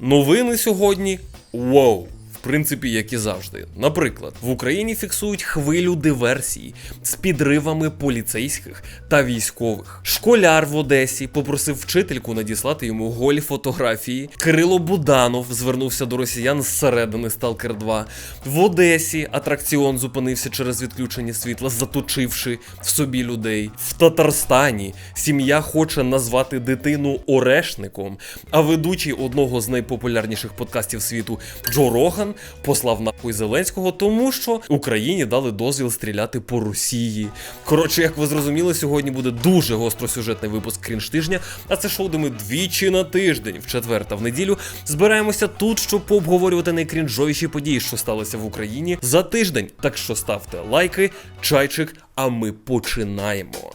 Новини сьогодні вау. Принципі, як і завжди. Наприклад, в Україні фіксують хвилю диверсії з підривами поліцейських та військових. Школяр в Одесі попросив вчительку надіслати йому голі фотографії. Кирило Буданов звернувся до росіян зсередини Сталкер 2. В Одесі атракціон зупинився через відключення світла, заточивши в собі людей. В Татарстані сім'я хоче назвати дитину орешником, а ведучий одного з найпопулярніших подкастів світу Джо Роган послав нахуй Зеленського, тому що Україні дали дозвіл стріляти по Росії. Коротше, як ви зрозуміли, сьогодні буде дуже гостросюжетний випуск крінж тижня, а це шоу, де ми двічі на тиждень, в четвер та в неділю, збираємося тут, щоб пообговорювати найкрінжовіші події, що сталися в Україні за тиждень. Так що ставте лайки, чайчик, а ми починаємо.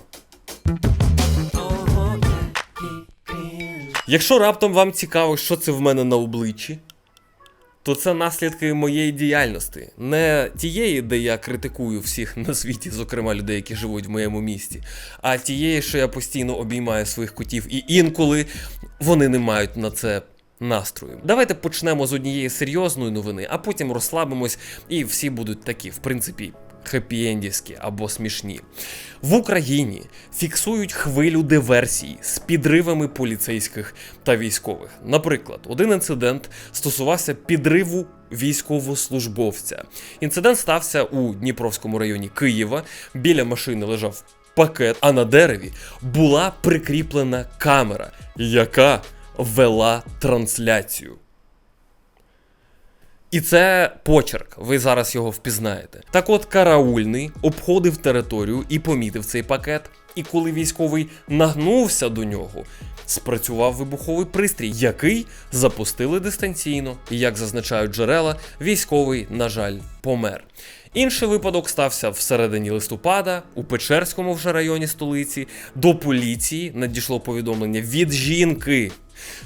Якщо раптом вам цікаво, що це в мене на обличчі, то це наслідки моєї діяльності, не тієї, де я критикую всіх на світі, зокрема людей, які живуть в моєму місті, а тієї, що я постійно обіймаю своїх котів, і інколи вони не мають на це. Настрою. Давайте почнемо з однієї серйозної новини, а потім розслабимось, і всі будуть такі, в принципі, хеппі-ендівські або смішні. В Україні фіксують хвилю диверсій з підривами поліцейських та військових. Наприклад, один інцидент стосувався підриву військовослужбовця. Інцидент стався у Дніпровському районі Києва. Біля машини лежав пакет, а на дереві була прикріплена камера, яка вела трансляцію. І це почерк, ви зараз його впізнаєте. Так от караульний обходив територію і помітив цей пакет. І коли військовий нагнувся до нього, спрацював вибуховий пристрій, який запустили дистанційно. І як зазначають джерела, військовий, на жаль, помер. Інший випадок стався всередині листопада у Печерському вже районі столиці. До поліції надійшло повідомлення від жінки,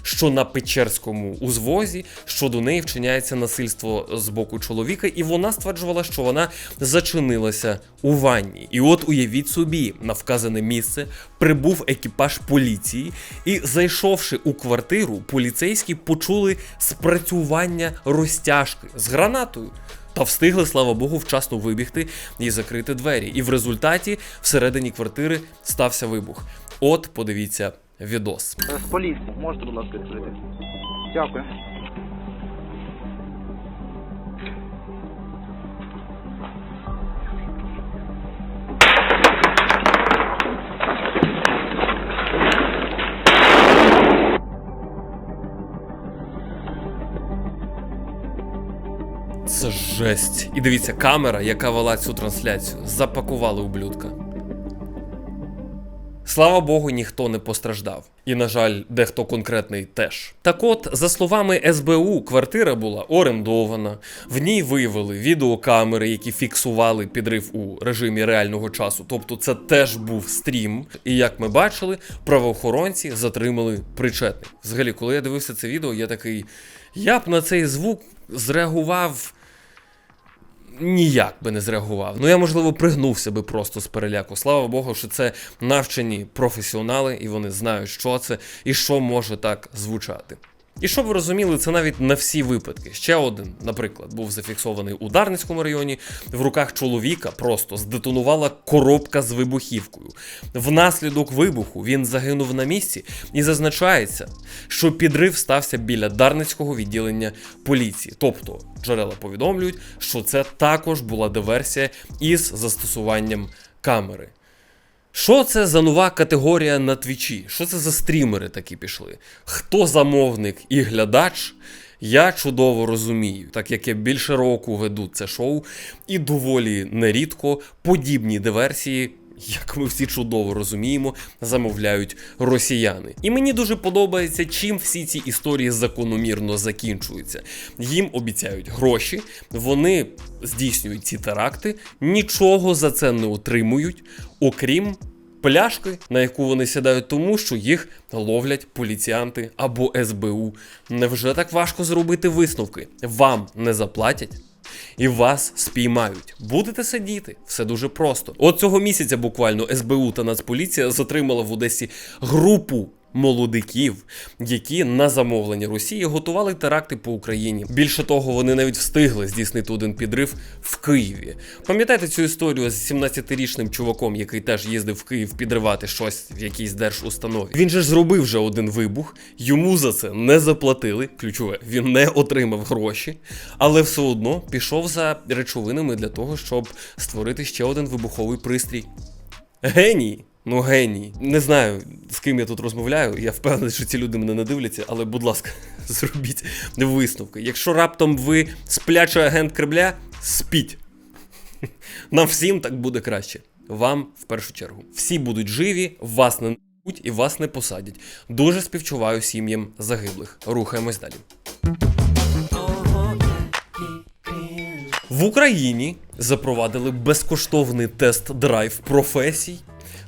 що на Печерському узвозі щодо неї вчиняється насильство з боку чоловіка, і вона стверджувала, що вона зачинилася у ванні. І от уявіть собі, на вказане місце прибув екіпаж поліції, і зайшовши у квартиру, поліцейські почули спрацювання розтяжки з гранатою. Та встигли, слава Богу, вчасно вибігти і закрити двері. І в результаті всередині квартири стався вибух. От, подивіться відос. Е, З поліс, можете, будь ласка, відкрити. Дякую. Це жесть. І дивіться, камера, яка вела цю трансляцію, запакували ублюдка. Слава Богу, ніхто не постраждав. І, на жаль, дехто конкретний теж. Так от, за словами СБУ, квартира була орендована, в ній виявили відеокамери, які фіксували підрив у режимі реального часу. Тобто, це теж був стрім. І як ми бачили, правоохоронці затримали причетних. Взагалі, коли я дивився це відео, я такий. Я б на цей звук зреагував ніяк би не зреагував. Ну я, можливо, пригнувся би просто з переляку. Слава Богу, що це навчені професіонали, і вони знають, що це і що може так звучати. І щоб ви розуміли, це навіть на всі випадки. Ще один, наприклад, був зафіксований у Дарницькому районі. В руках чоловіка просто здетонувала коробка з вибухівкою. Внаслідок вибуху він загинув на місці і зазначається, що підрив стався біля Дарницького відділення поліції. Тобто джерела повідомлюють, що це також була диверсія із застосуванням камери. Що це за нова категорія на твічі? Що це за стрімери такі пішли? Хто замовник і глядач? Я чудово розумію, так як я більше року веду це шоу, і доволі нерідко подібні диверсії. Як ми всі чудово розуміємо, замовляють росіяни. І мені дуже подобається, чим всі ці історії закономірно закінчуються. Їм обіцяють гроші, вони здійснюють ці теракти, нічого за це не отримують, окрім пляшки, на яку вони сідають, тому що їх ловлять поліціянти або СБУ. Невже так важко зробити висновки? Вам не заплатять? І вас спіймають. Будете сидіти, все дуже просто. От цього місяця буквально СБУ та Нацполіція затримала в Одесі групу молодиків, які на замовлення Росії готували теракти по Україні. Більше того, вони навіть встигли здійснити один підрив в Києві. Пам'ятаєте цю історію з 17-річним чуваком, який теж їздив в Київ підривати щось в якійсь держустанові? Він же ж зробив вже один вибух, йому за це не заплатили. Ключове, він не отримав гроші, але все одно пішов за речовинами для того, щоб створити ще один вибуховий пристрій. Геній! Ну, геній. Не знаю, з ким я тут розмовляю. Я впевнений, що ці люди мене не дивляться, але, будь ласка, зробіть висновки. Якщо раптом ви сплячий агент Кремля, спіть. Нам всім так буде краще. Вам в першу чергу. Всі будуть живі, вас не набуть і вас не посадять. Дуже співчуваю сім'ям загиблих. Рухаємось далі. В Україні запровадили безкоштовний тест-драйв професій,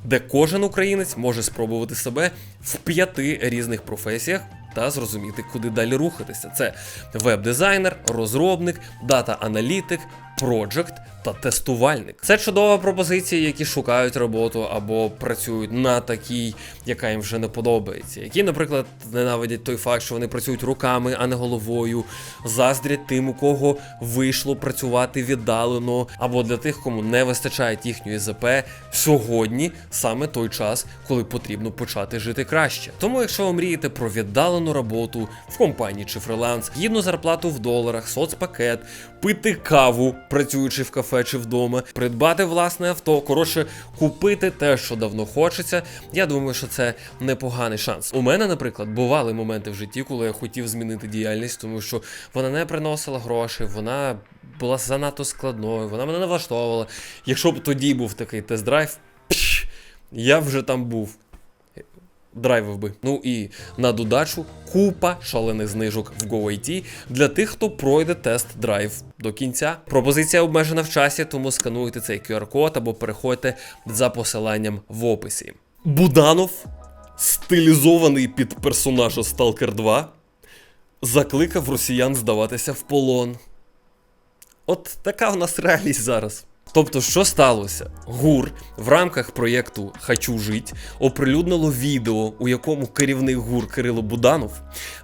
де кожен українець може спробувати себе в п'яти різних професіях та зрозуміти, куди далі рухатися. Це веб-дизайнер, розробник, дата-аналітик, проджект та тестувальник. Це чудова пропозиція, які шукають роботу або працюють на такій, яка їм вже не подобається. Які, наприклад, ненавидять той факт, що вони працюють руками, а не головою, заздрять тим, у кого вийшло працювати віддалено, або для тих, кому не вистачає їхньої ЗП, сьогодні саме той час, коли потрібно почати жити краще. Тому, якщо ви мрієте про віддалену роботу в компанії чи фриланс, гідну зарплату в доларах, соцпакет, пити каву, працюючи в кафе чи вдома, придбати власне авто, коротше, купити те, що давно хочеться. Я думаю, що це непоганий шанс. У мене, наприклад, бували моменти в житті, коли я хотів змінити діяльність, тому що вона не приносила грошей, вона була занадто складною, вона мене не влаштовувала. Якщо б тоді був такий тест-драйв, я вже там був. Драйвив би. Ну і на додачу купа шалених знижок в GoIT для тих, хто пройде тест-драйв до кінця. Пропозиція обмежена в часі, тому скануйте цей QR-код або переходьте за посиланням в описі. Буданов, стилізований під персонажа Stalker 2, закликав росіян здаватися в полон. От така в нас реальність зараз. Тобто, що сталося? ГУР в рамках проєкту Хочу жить оприлюднило відео, у якому керівник ГУР Кирило Буданов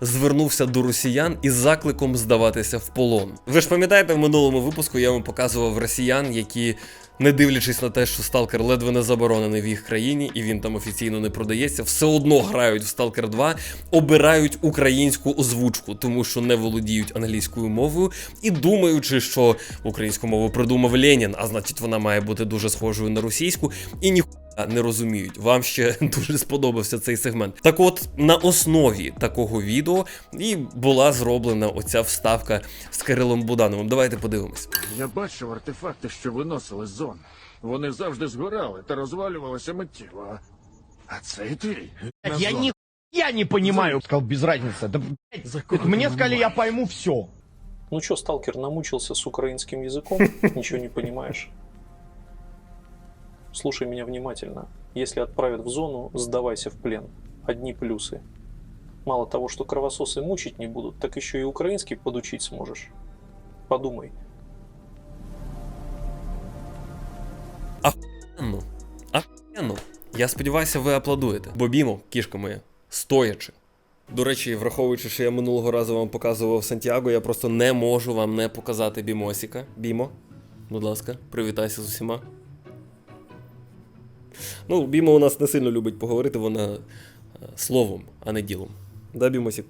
звернувся до росіян із закликом здаватися в полон. Ви ж пам'ятаєте, в минулому випуску я вам показував росіян, які, не дивлячись на те, що Сталкер ледве не заборонений в їх країні, і він там офіційно не продається, все одно грають в Сталкер 2, обирають українську озвучку, тому що не володіють англійською мовою, і думаючи, що українську мову придумав Ленін, а значить вона має бути дуже схожою на російську, і ніхуя не розуміють. Вам ще дуже сподобався цей сегмент. Так от, на основі такого відео і була зроблена оця вставка з Кирилом Будановим. Давайте подивимось. Я бачив артефакти, що виносили з зон. Вони завжди згорали та розвалювалися миттєво. А це і ти. Я ни я не понимаю. Сказал, без разницы. Да, блядь, Закон мне сказали, я пойму все. Ну что, сталкер, намучился с украинским языком? Ничего не понимаешь? Слушай меня внимательно. Если отправят в зону, сдавайся в плен. Одни плюсы. Мало того, что кровососы мучить не будут, так еще и украинский подучить сможешь. Подумай. Охуєнно. Охуєнно. Я сподіваюся, ви аплодуєте. Бо Бімо, кішка моя, стоячи. До речі, враховуючи, що я минулого разу вам показував Сантьяго, я просто не можу вам не показати Бімосіка. Бімо, будь ласка, привітайся з усіма. Ну, Бімо у нас не сильно любить поговорити, вона е, словом, а не ділом. Да, Бімосік?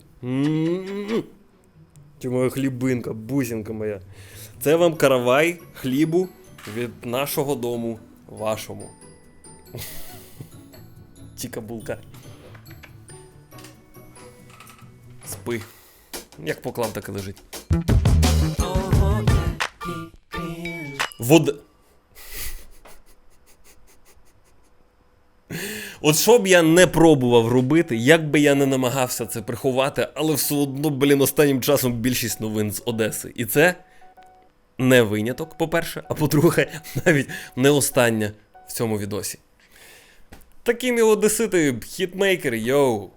Ти моя хлібинка, бусинка моя. Це вам каравай хлібу від нашого дому, вашому. Чікабулка. Спи. Як поклав, так і лежить. Вод. От що б я не пробував робити, як би я не намагався це приховати, але все одно, блін, останнім часом більшість новин з Одеси. І це не виняток, по-перше, а по-друге, навіть не остання в цьому відосі. Такі мі одесити, хітмейкери, йоу.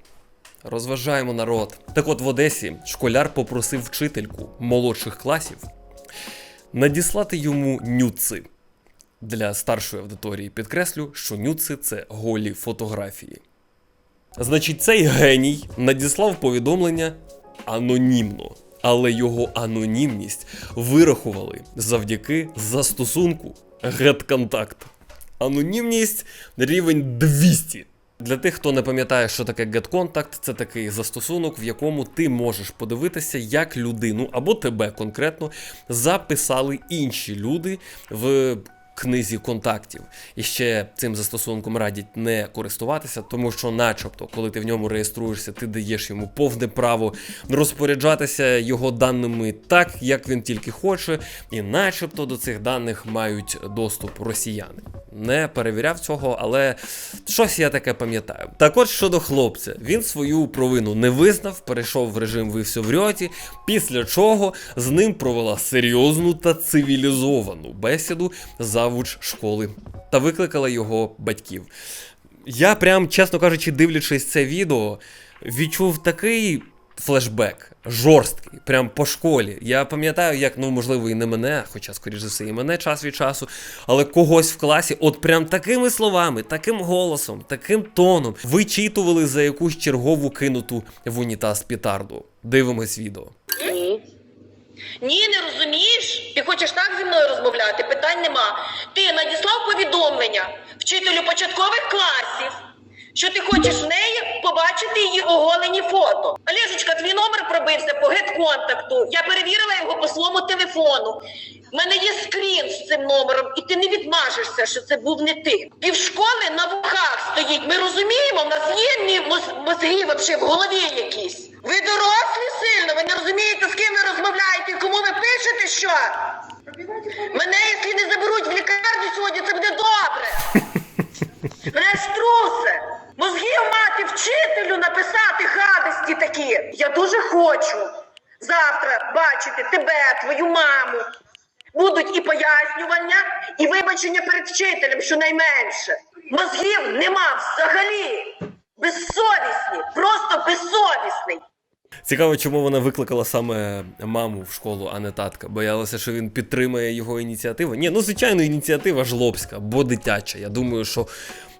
Розважаємо народ. Так от в Одесі школяр попросив вчительку молодших класів надіслати йому нюци. Для старшої аудиторії підкреслю, що нюци це голі фотографії. Значить, цей геній надіслав повідомлення анонімно. Але його анонімність вирахували завдяки застосунку GetContact. Анонімність рівень 200. Для тих, хто не пам'ятає, що таке GetContact, це такий застосунок, в якому ти можеш подивитися, як людину або тебе конкретно записали інші люди в книзі контактів. І ще цим застосунком радять не користуватися, тому що, начебто, коли ти в ньому реєструєшся, ти даєш йому повне право розпоряджатися його даними так, як він тільки хоче, і начебто до цих даних мають доступ росіяни. Не перевіряв цього, але щось я таке пам'ятаю. Так от щодо хлопця, він свою провину не визнав, перейшов в режим ви все врьоті, після чого з ним провела серйозну та цивілізовану бесіду завуч школи та викликала його батьків. Я прям, чесно кажучи, дивлячись це відео, відчув такий флешбек, жорсткий, прям по школі. Я пам'ятаю, як, ну, можливо, і не мене, хоча, скоріш за все, і мене час від часу, але когось в класі, от прям такими словами, таким голосом, таким тоном вичитували за якусь чергову кинуту в унітаз пітарду. Дивимось відео. Ні. Не розумієш? Ти хочеш так зі мною розмовляти? Питань нема. Ти надіслав повідомлення вчителю початкових класів, що ти хочеш в неї побачити її оголені фото. Олежечка, твій номер пробився по гет-контакту. Я перевірила його по своєму телефону. У мене є скрін з цим номером, і ти не відмажешся, що це був не ти. Півшколи на вухах стоїть. Ми розуміємо, в нас є мозги вообще в голові якісь. Ви дорослі сильно, ви не розумієте, з ким ви розмовляєте, кому ви пишете що? Мене, якщо не заберуть в лікарню сьогодні, це буде добре. Мене ж трусе. Мозгів мати вчителю написати гадості такі. Я дуже хочу завтра бачити тебе, твою маму. Будуть і пояснювання, і вибачення перед вчителем, щонайменше. Мозгів нема взагалі. Безсовісні, просто безсовісний. Цікаво, чому вона викликала саме маму в школу, а не татка. Боялася, що він підтримає його ініціативу. Ні, ну звичайно, ініціатива жлобська, бо дитяча. Я думаю, що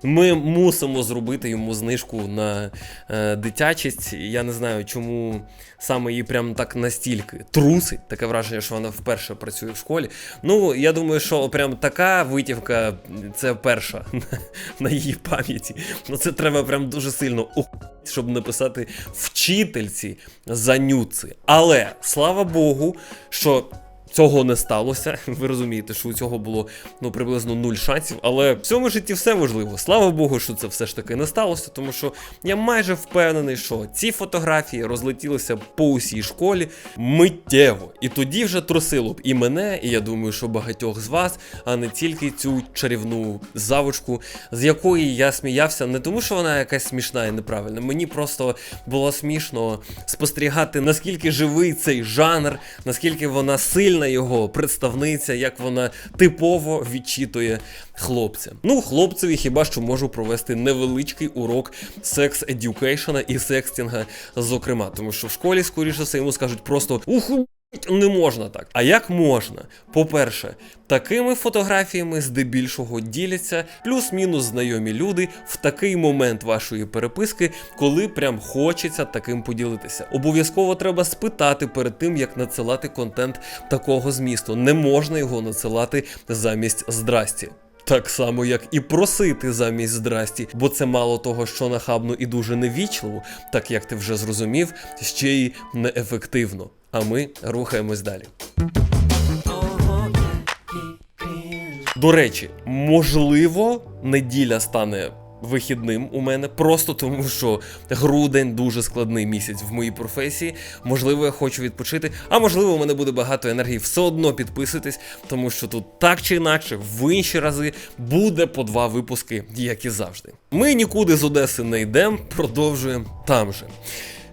ми мусимо зробити йому знижку на е, дитячість. Я не знаю, чому саме її прям так настільки трусить. Таке враження, що вона вперше працює в школі. Ну, я думаю, що прям така витівка це перша на її пам'яті. Ну це треба прям дуже сильно ух щоб написати вчительці за нюци. Але слава Богу, що. Цього не сталося. Ви розумієте, що у цього було ну приблизно нуль шансів. Але в цьому житті все можливо. Слава Богу, що це все ж таки не сталося, тому що я майже впевнений, що ці фотографії розлетілися по усій школі миттєво. І тоді вже трусило б і мене, і я думаю, що багатьох з вас, а не тільки цю чарівну завучку, з якої я сміявся, не тому, що вона якась смішна і неправильна. Мені просто було смішно спостерігати, наскільки живий цей жанр, наскільки вона сильна його представниця, як вона типово відчитує хлопця. Ну, хлопцеві хіба що можу провести невеличкий урок секс едюкейшена і секстінга, зокрема, тому що в школі, скоріше все, йому скажуть просто уху. Не можна так. А як можна? По-перше, такими фотографіями здебільшого діляться плюс-мінус знайомі люди в такий момент вашої переписки, коли прям хочеться таким поділитися. Обов'язково треба спитати перед тим, як надсилати контент такого змісту. Не можна його надсилати замість здрасті. Так само, як і просити замість здрасті, бо це мало того, що нахабно і дуже невічливо, так як ти вже зрозумів, ще й неефективно. А ми рухаємось далі. До речі, можливо, неділя стане вихідним у мене, просто тому що грудень дуже складний місяць в моїй професії. Можливо, я хочу відпочити, а можливо, у мене буде багато енергії. Все одно підписуйтесь, тому що тут так чи інакше, в інші рази буде по два випуски, як і завжди. Ми нікуди з Одеси не йдемо, продовжуємо там же.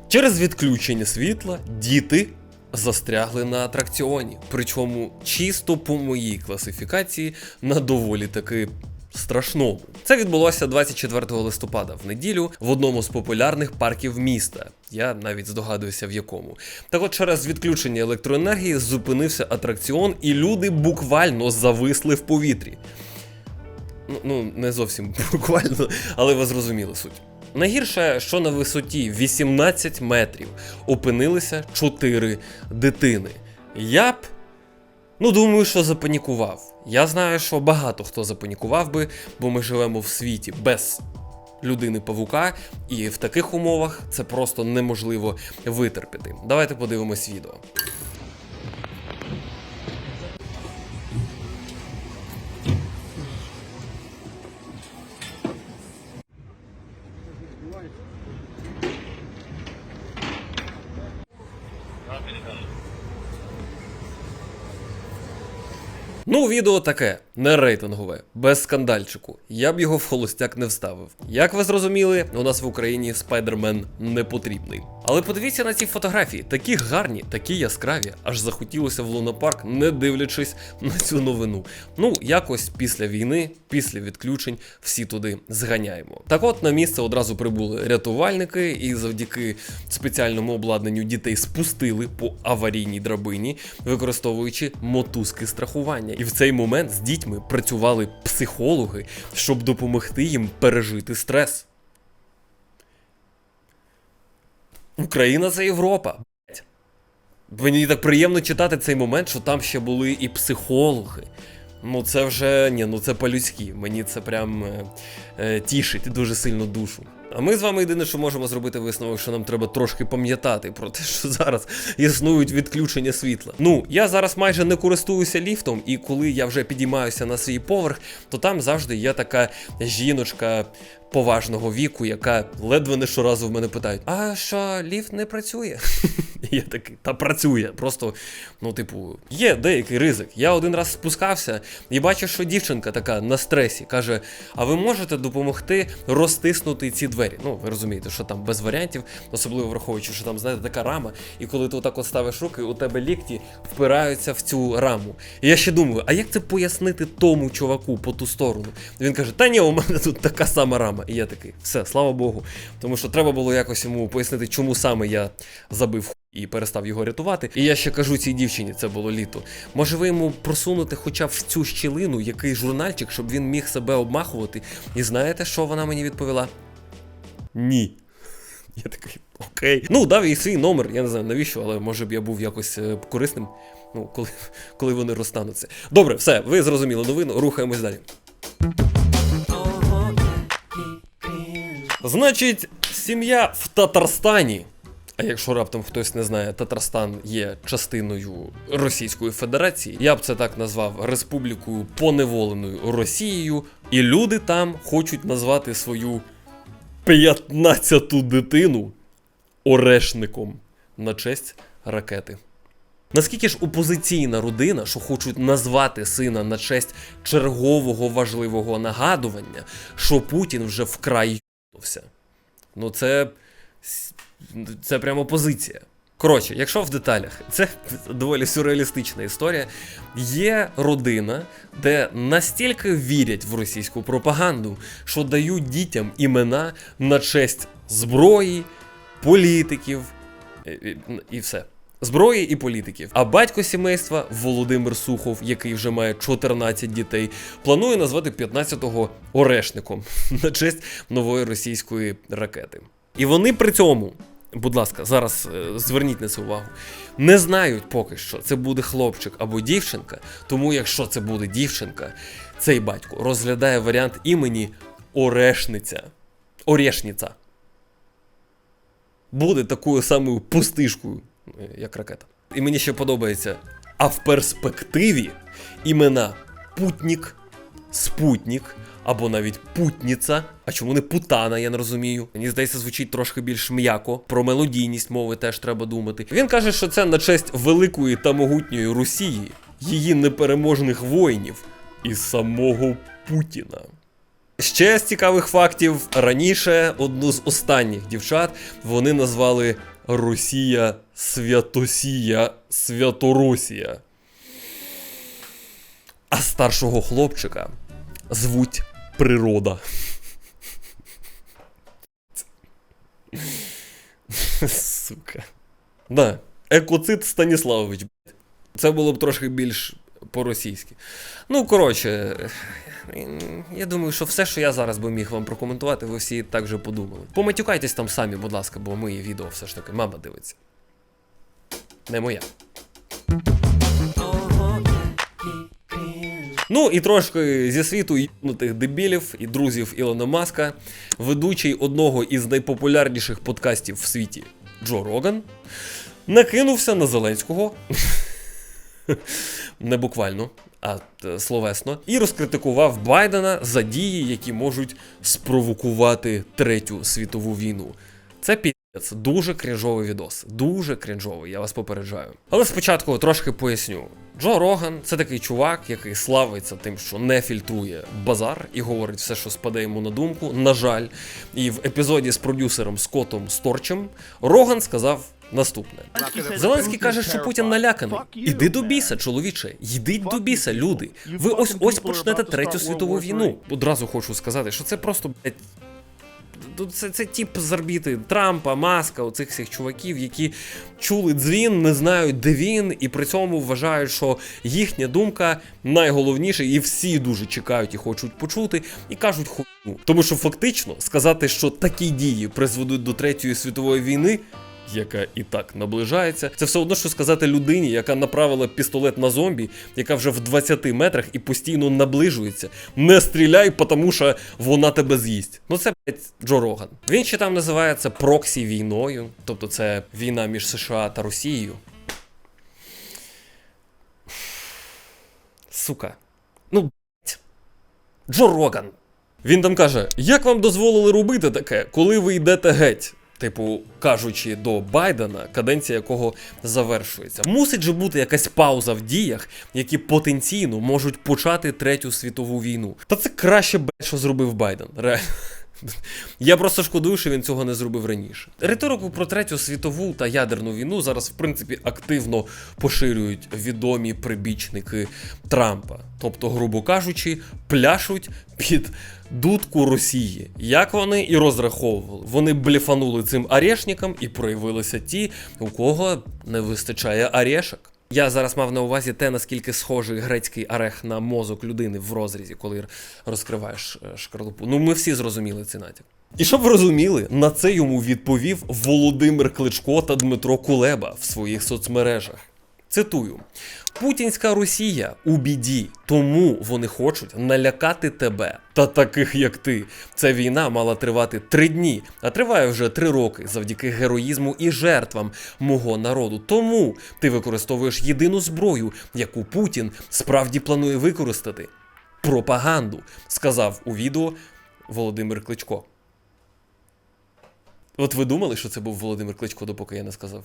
Через відключення світла діти застрягли на атракціоні. Причому чисто по моїй класифікації на доволі таки. Страшному це відбулося 24 листопада в неділю в одному з популярних парків міста. Я навіть здогадуюся в якому. Так от через відключення електроенергії зупинився атракціон, і люди буквально зависли в повітрі. Ну, ну не зовсім буквально, але ви зрозуміли суть. Найгірше, що на висоті 18 метрів опинилися 4 дитини. Я б Ну, думаю, що запанікував. Я знаю, що багато хто запанікував би, бо ми живемо в світі без людини павука, і в таких умовах це просто неможливо витерпіти. Давайте подивимось відео. Відео таке, не рейтингове, без скандальчику. Я б його в холостяк не вставив. Як ви зрозуміли, у нас в Україні спайдермен не потрібний. Але подивіться на ці фотографії, такі гарні, такі яскраві, аж захотілося в лунопарк, не дивлячись на цю новину. Ну, якось після війни, після відключень, всі туди зганяємо. Так от на місце одразу прибули рятувальники, і завдяки спеціальному обладнанню дітей спустили по аварійній драбині, використовуючи мотузки страхування. І в цей момент з дітьми працювали психологи, щоб допомогти їм пережити стрес. Україна це Європа. Мені так приємно читати цей момент, що там ще були і психологи. Ну, це вже ні, ну це по-людськи. Мені це прям е, е, тішить дуже сильно душу. А ми з вами єдине, що можемо зробити висновок, що нам треба трошки пам'ятати про те, що зараз існують відключення світла. Ну, я зараз майже не користуюся ліфтом, і коли я вже підіймаюся на свій поверх, то там завжди є така жіночка поважного віку, яка ледве не щоразу в мене питають: а що ліфт не працює? Я такий, та працює. Просто, ну, типу, є деякий ризик. Я один раз спускався і бачив, що дівчинка така на стресі каже: А ви можете допомогти розтиснути ці двері? Ну, ви розумієте, що там без варіантів, особливо враховуючи, що там, знаєте, така рама, і коли ти отак от ставиш руки, у тебе лікті впираються в цю раму. І я ще думаю, а як це пояснити тому чуваку по ту сторону? Він каже: Та ні, у мене тут така сама рама. І я такий, все, слава Богу. Тому що треба було якось йому пояснити, чому саме я забив і перестав його рятувати. І я ще кажу цій дівчині, це було літо. Може ви йому просунути хоча б в цю щілину який журнальчик, щоб він міг себе обмахувати. І знаєте, що вона мені відповіла? Ні. Я такий, окей. Ну, дав їй свій номер, я не знаю навіщо, але може б я був якось е, корисним. Ну, коли, коли вони розстануться. Добре, все, ви зрозуміли новину, рухаємось далі. Значить, сім'я в Татарстані. А якщо раптом хтось не знає, Татарстан є частиною Російської Федерації, я б це так назвав республікою поневоленою Росією, і люди там хочуть назвати свою 15-ту дитину орешником на честь ракети. Наскільки ж опозиційна родина, що хочуть назвати сина на честь чергового важливого нагадування, що Путін вже вкрай ***вся. Ну це. Це прямо позиція. Коротше, якщо в деталях, це доволі сюрреалістична історія. Є родина, де настільки вірять в російську пропаганду, що дають дітям імена на честь зброї, політиків і, і, і все. Зброї і політиків. А батько сімейства Володимир Сухов, який вже має 14 дітей, планує назвати 15-го орешником на честь нової російської ракети. І вони при цьому, будь ласка, зараз е, зверніть на це увагу, не знають поки що, це буде хлопчик або дівчинка. Тому, якщо це буде дівчинка, цей батько розглядає варіант імені Орешниця. Орешниця. Буде такою самою пустишкою, е, як ракета. І мені ще подобається. А в перспективі імена Путнік, Спутнік або навіть Путніця. А чому не путана, я не розумію. Мені здається, звучить трошки більш м'яко. Про мелодійність мови теж треба думати. Він каже, що це на честь великої та могутньої Росії, її непереможних воїнів і самого Путіна. Ще з цікавих фактів раніше одну з останніх дівчат вони назвали Росія Святосія Святоросія. А старшого хлопчика звуть Природа. Сука. Да. Екоцит Станіславович. Це було б трошки більш по-російськи. Ну, коротше, я думаю, що все, що я зараз би міг вам прокоментувати, ви всі так же подумали. Поматюкайтесь там самі, будь ласка, бо моє відео все ж таки мама дивиться. Не моя. Ну і трошки зі світу їбнутих дебілів і друзів Ілона Маска, ведучий одного із найпопулярніших подкастів в світі Джо Роган, накинувся на Зеленського. Не буквально, а е, словесно, і розкритикував Байдена за дії, які можуть спровокувати третю світову війну. Це пі***ць, дуже крінжовий відос. Дуже крінжовий, я вас попереджаю. Але спочатку трошки поясню. Джо Роган це такий чувак, який славиться тим, що не фільтрує базар і говорить все, що спаде йому на думку. На жаль, і в епізоді з продюсером Скоттом Сторчем Роган сказав наступне: Зеленський каже, що Путін наляканий. Іди до біса, чоловіче, йдіть до біса, люди. Ви ось ось почнете третю світову війну. Одразу хочу сказати, що це просто блядь, Тут це, це тип з орбіти Трампа, Маска, оцих всіх чуваків, які чули дзвін, не знають, де він, і при цьому вважають, що їхня думка найголовніша, і всі дуже чекають і хочуть почути, і кажуть хуйню. Тому що фактично сказати, що такі дії призведуть до третьої світової війни. Яка і так наближається, це все одно, що сказати людині, яка направила пістолет на зомбі, яка вже в 20 метрах і постійно наближується. Не стріляй, тому що вона тебе з'їсть. Ну це блядь, Джо Роган. Він ще там називає це проксі війною, тобто це війна між США та Росією. Сука. Ну, блядь. Джо Роган. Він там каже: як вам дозволили робити таке, коли ви йдете геть? Типу, кажучи до Байдена, каденція якого завершується. Мусить же бути якась пауза в діях, які потенційно можуть почати третю світову війну. Та це краще б, що зробив Байден. Реально. Я просто шкодую, що він цього не зробив раніше. Риторику про третю світову та ядерну війну зараз, в принципі, активно поширюють відомі прибічники Трампа. Тобто, грубо кажучи, пляшуть під дудку Росії. Як вони і розраховували. Вони бліфанули цим арешникам і проявилися ті, у кого не вистачає арешок. Я зараз мав на увазі те, наскільки схожий грецький орех на мозок людини в розрізі, коли розкриваєш е, шкарлупу. Ну, ми всі зрозуміли цей натяк. І щоб ви розуміли, на це йому відповів Володимир Кличко та Дмитро Кулеба в своїх соцмережах. Цитую: Путінська Росія у біді, тому вони хочуть налякати тебе та таких, як ти. Ця війна мала тривати три дні, а триває вже три роки завдяки героїзму і жертвам мого народу. Тому ти використовуєш єдину зброю, яку Путін справді планує використати пропаганду, сказав у відео Володимир Кличко. От ви думали, що це був Володимир Кличко, допоки я не сказав?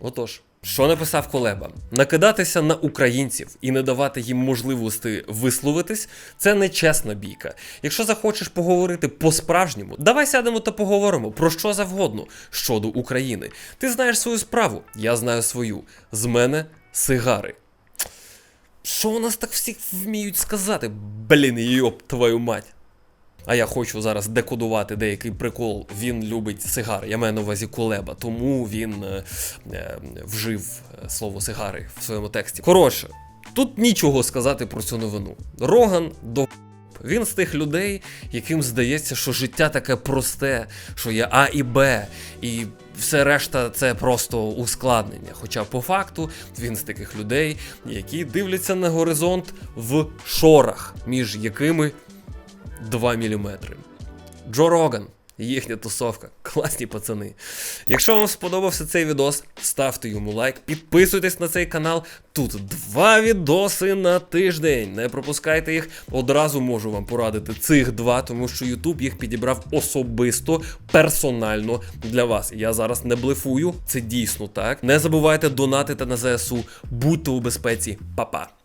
Отож, що написав Колеба? Накидатися на українців і не давати їм можливості висловитись це нечесна бійка. Якщо захочеш поговорити по-справжньому, давай сядемо та поговоримо про що завгодно щодо України. Ти знаєш свою справу, я знаю свою. З мене сигари. Що у нас так всі вміють сказати? Блін, йоп, твою мать. А я хочу зараз декодувати деякий прикол. Він любить сигари. Я маю на увазі Кулеба, тому він е, е, вжив е, слово сигари в своєму тексті. Коротше, тут нічого сказати про цю новину. Роган до. Він з тих людей, яким здається, що життя таке просте, що є А і Б, і все решта це просто ускладнення. Хоча по факту він з таких людей, які дивляться на горизонт в шорах, між якими 2 мм. Джо Роган, їхня тусовка. Класні пацани. Якщо вам сподобався цей відос, ставте йому лайк, підписуйтесь на цей канал. Тут два відоси на тиждень. Не пропускайте їх. Одразу можу вам порадити цих два, тому що YouTube їх підібрав особисто, персонально для вас. Я зараз не блефую, це дійсно так. Не забувайте донатити на ЗСУ. Будьте у безпеці, Па-па.